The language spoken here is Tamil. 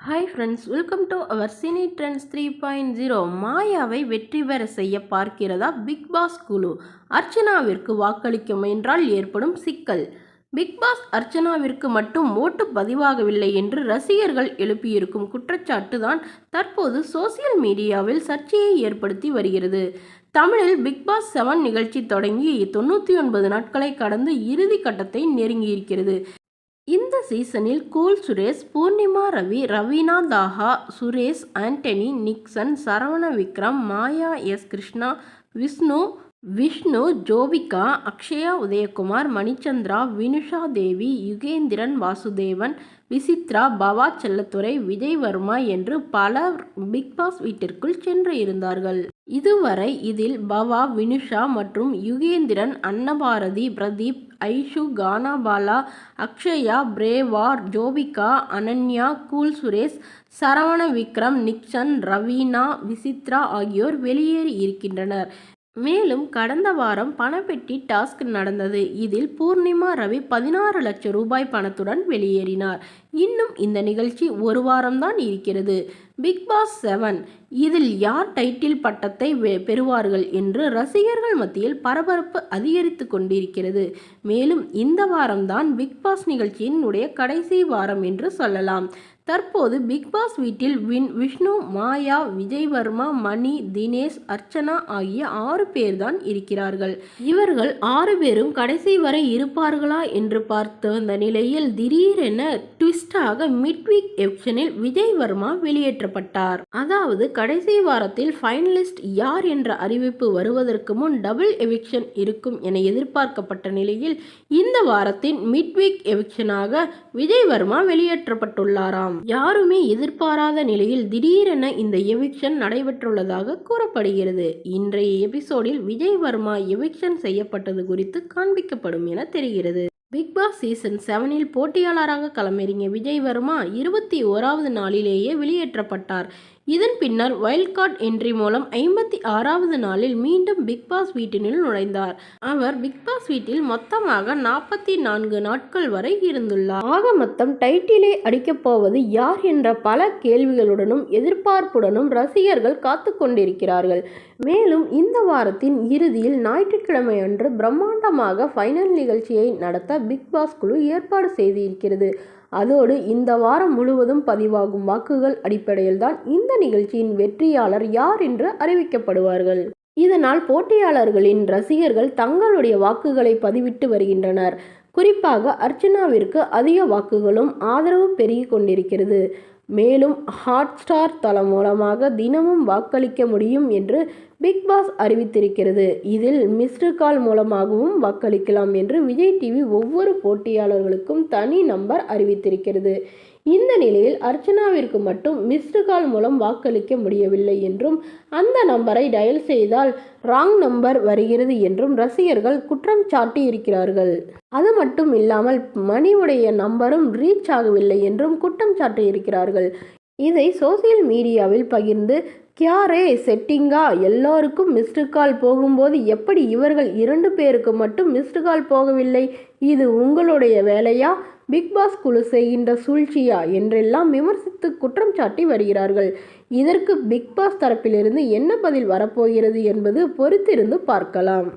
Hi friends welcome to our cine trends three point zero மாயாவை வெற்றி பெற செய்ய பார்க்கிறதா பிக் பாஸ் குழு? அர்ச்சனாவிற்கு வாக்களிக்க முயன்றால் ஏற்படும் சிக்கல். பிக் பாஸ் அர்ச்சனாவிற்கு மட்டும் ஓட்டு பதிவாகவில்லை என்று ரசிகர்கள் எழுப்பியிருக்கும் குற்றச்சாட்டு தான் தற்போது சோசியல் மீடியாவில் சர்ச்சையை ஏற்படுத்தி வருகிறது. தமிழில் பிக் பாஸ் செவன் நிகழ்ச்சி தொடங்கி தொண்ணூற்றி ஒன்பது நாட்களை கடந்து இறுதி கட்டத்தை நெருங்கியிருக்கிறது. சீசனில் கூல் சுரேஷ் பூர்ணிமா ரவி ரவீனா தாஹா சுரேஷ் ஆண்டனி நிக்சன் சரவண விக்ரம் மாயா எஸ் கிருஷ்ணா விஷ்ணு விஷ்ணு ஜோவிகா அக்ஷயா உதயகுமார் மணிச்சந்திரா வினுஷா தேவி யுகேந்திரன் வாசுதேவன் விசித்ரா பவா செல்லத்துறை விஜய் வர்மா என்று பலர் பிக்பாஸ் வீட்டிற்குள் சென்று இருந்தார்கள். இதுவரை இதில் பவா வினுஷா மற்றும் யுகேந்திரன் அன்னபாரதி பிரதீப் ஐஷு கானாபாலா அக்ஷயா பிரேவார் ஜோவிகா அனன்யா கூல் சுரேஷ் சரவண விக்ரம் நிக்சன் ரவீனா விசித்ரா ஆகியோர் வெளியேறி இருக்கின்றனர். மேலும் கடந்த வாரம் பணப்பெட்டி டாஸ்க் நடந்தது. இதில் பூர்ணிமா ரவி பதினாறு லட்சம் ரூபாய் பணத்துடன் வெளியேறினார். இன்னும் இந்த நிகழ்ச்சி ஒரு வாரம்தான் இருக்கிறது. Bigg Boss seven. இதில் யார் டைட்டில் பட்டத்தை பெறுவார்கள் என்று ரசிகர்கள் மத்தியில் பரபரப்பு அதிகரித்து கொண்டிருக்கிறது. மேலும் இந்த வாரம்தான் பிக் பாஸ் நிகழ்ச்சியினுடைய கடைசி வாரம் என்று சொல்லலாம். தற்போது பிக் பாஸ் வீட்டில் வின் விஷ்ணு மாயா விஜய்வர்மா மணி தினேஷ் அர்ச்சனா ஆகிய ஆறு பேர்தான் இருக்கிறார்கள். இவர்கள் ஆறு பேரும் கடைசி வரை இருப்பார்களா என்று பார்த்து வந்த நிலையில் திடீரென ட்விஸ்டாக மிட்வீக் எப்ஷனில் விஜய்வர்மா வெளியேற்றப்பட்டார். அதாவது கடைசி வாரத்தில் ஃபைனலிஸ்ட் யார் என்ற அறிவிப்பு வருவதற்கு முன் டபுள் எவிக்ஷன் இருக்கும் என எதிர்பார்க்கப்பட்ட நிலையில் இந்த வாரத்தின் மிட்வீக் எவிக்ஷனாக விஜய்வர்மா வெளியேற்றப்பட்டுள்ளாராம். யாருமே எதிர்பாராத நிலையில் திடீரென இந்த எவிக்ஷன் நடைபெற்றுள்ளதாக கூறப்படுகிறது. இன்றைய எபிசோடில் விஜய் வர்மா எவிக்ஷன் செய்யப்பட்டது குறித்து காண்பிக்கப்படும் என தெரிகிறது. பிக் பாஸ் சீசன் செவனில் போட்டியாளராக களமிறங்கிய விஜய் வர்மா இருபத்தி ஓராவது நாளிலேயே வெளியேற்றப்பட்டார். இதன் பின்னர் வைல்ட் கார்டு என்ட்ரி மூலம் ஐம்பத்தி ஆறாவது நாளில் மீண்டும் பிக் பாஸ் வீட்டினுள் நுழைந்தார். அவர் பிக் பாஸ் வீட்டில் மொத்தமாக நாற்பத்தி நான்கு நாட்கள் வரை இருந்துள்ளார். ஆக மொத்தம் டைட்டிலை அடிக்கப் போவது யார் என்ற பல கேள்விகளுடனும் எதிர்பார்ப்புடனும் ரசிகர்கள் காத்து கொண்டிருக்கிறார்கள். மேலும் இந்த வாரத்தின் இறுதியில் ஞாயிற்றுக்கிழமை அன்று பிரம்மாண்டமாக ஃபைனல் நிகழ்ச்சியை நடத்த பிக் பாஸ் குழு ஏற்பாடு செய்திருக்கிறது. அதோடு இந்த வாரம் முழுவதும் பதிவாகும் வாக்குகள் அடிப்படையில்தான் இந்த நிகழ்ச்சியின் வெற்றியாளர் யார் என்று அறிவிக்கப்படுவார்கள். இதனால் போட்டியாளர்களின் ரசிகர்கள் தங்களுடைய வாக்குகளை பதிவிட்டு வருகின்றனர். குறிப்பாக அர்ச்சனாவிற்கு அதிக வாக்குகளும் ஆதரவு பெருகி கொண்டிருக்கிறது. மேலும் ஹாட்ஸ்டார் தளம் மூலமாக தினமும் வாக்களிக்க முடியும் என்று பிக் பாஸ் அறிவித்திருக்கிறது. இதில் மிஸ்டு கால் மூலமாகவும் வாக்களிக்கலாம் என்று விஜய் டிவி ஒவ்வொரு போட்டியாளர்களுக்கும் தனி நம்பர் அறிவித்திருக்கிறது. இந்த நிலையில் அர்ச்சனாவிற்கு மட்டும் மிஸ்டு கால் மூலம் வாக்களிக்க முடியவில்லை என்றும் அந்த நம்பரை டயல் செய்தால் ராங் நம்பர் வருகிறது என்றும் ரசிகர்கள் குற்றம் சாட்டி இருக்கிறார்கள் அது மட்டும் இல்லாமல் மணியுடைய நம்பரும் ரீச் ஆகவில்லை என்றும் குற்றம் சாட்டி இருக்கிறார்கள் இதை சோசியல் மீடியாவில் பகிர்ந்து கியாரே செட்டிங்கா எல்லோருக்கும் மிஸ்டு கால் போகும்போது எப்படி இவர்கள் இரண்டு பேருக்கு மட்டும் மிஸ்டு கால் போகவில்லை? இது உங்களுடைய வேலையா? பிக் பாஸ் குழு செய்கின்ற சூழ்ச்சியா? என்றெல்லாம் விமர்சித்து குற்றம் சாட்டி வருகிறார்கள். இதற்கு பிக் பாஸ் தரப்பிலிருந்து என்ன பதில் வரப்போகிறது என்பது பொறுத்திருந்து பார்க்கலாம்.